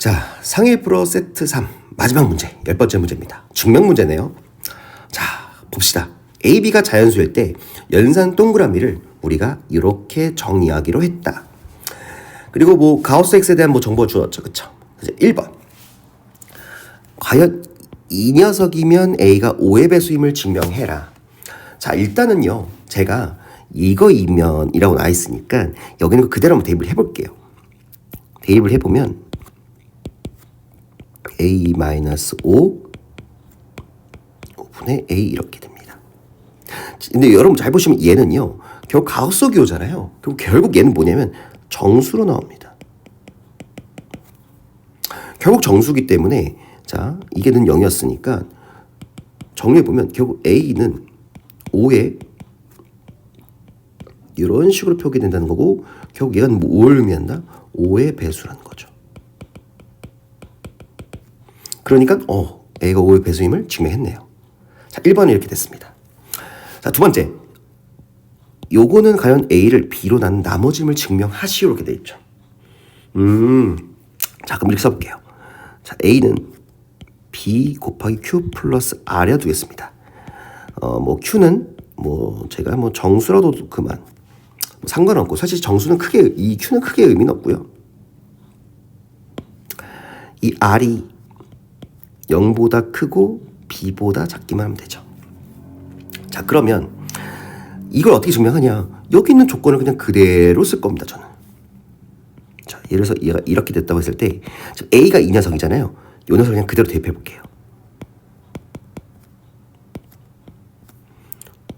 자, 상해 프로 세트 3 마지막 문제 열 번째 문제입니다. 증명 문제네요. 자, 봅시다. AB가 자연수일 때 연산 동그라미를 우리가 이렇게 정의하기로 했다. 그리고 뭐 가우스 X에 대한 뭐 정보를 주었죠. 그쵸? 그래서 1번. 과연 이 녀석이면 A가 5의 배수임을 증명해라. 자, 일단은요. 제가 이거이면이라고 나와 있으니까 여기는 그대로 한번 대입을 해볼게요. 대입을 해보면 A-5 5분의 A 이렇게 됩니다. 근데 여러분 잘 보시면 얘는요. 결국 가우스 기호잖아요. 그럼 결국 얘는 뭐냐면 정수로 나옵니다. 결국 정수기 때문에 자 이게는 0이었으니까 정리해 보면 결국 A는 5에 이런 식으로 표기된다는 거고 결국 얘가 뭘 의미한다? 5의 배수라는 거죠. 그러니까 어 A가 5의 배수임을 증명했네요. 자 1번이 이렇게 됐습니다. 자 두 번째 요거는 과연 A를 B로 난 나머지임을 증명하시오 이렇게 돼 있죠. 음, 자 그럼 이렇게 써볼게요. 자 A는 B 곱하기 Q 플러스 R에 두겠습니다. 어뭐 Q는 뭐 제가 뭐 정수라도 그만 뭐 상관없고 사실 정수는 크게 이 Q는 크게 의미는 없고요. 이 R이 0보다 크고 B보다 작기만 하면 되죠. 자 그러면 이걸 어떻게 증명하냐? 여기 있는 조건을 그냥 그대로 쓸 겁니다. 저는. 자 예를 들어서 얘가 이렇게 됐다고 했을 때 A가 이 녀석이잖아요. 이 녀석을 그냥 그대로 대입해 볼게요.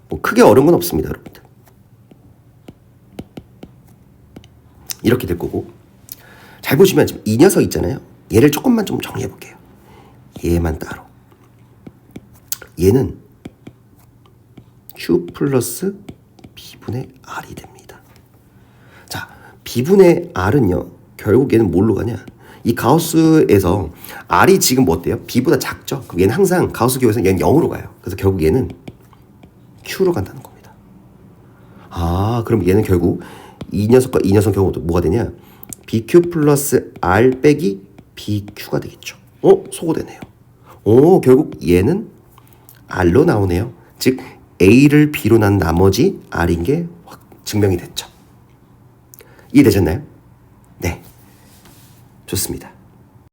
뭐 크게 어려운 건 없습니다, 여러분들. 이렇게 될 거고 잘 보시면 지금 이 녀석 있잖아요. 얘를 조금만 좀 정리해 볼게요. 얘만 따로. 얘는 Q 플러스 B분의 R이 됩니다. 자, B분의 R은요, 결국 얘는 뭘로 가냐? 이 가우스에서 R이 지금 뭐 어때요? B보다 작죠? 그럼 얘는 항상 가우스 기호에서 얘는 0으로 가요. 그래서 결국 얘는 Q로 간다는 겁니다. 아, 그럼 얘는 결국 이 녀석과 이 녀석 경우도 뭐가 되냐? BQ 플러스 R 빼기 BQ가 되겠죠. 어? 소거되네요. 오, 결국 얘는 R로 나오네요. 즉 A를 B로 난 나머지 R인 게확 증명이 됐죠. 이해되셨나요? 네. 좋습니다.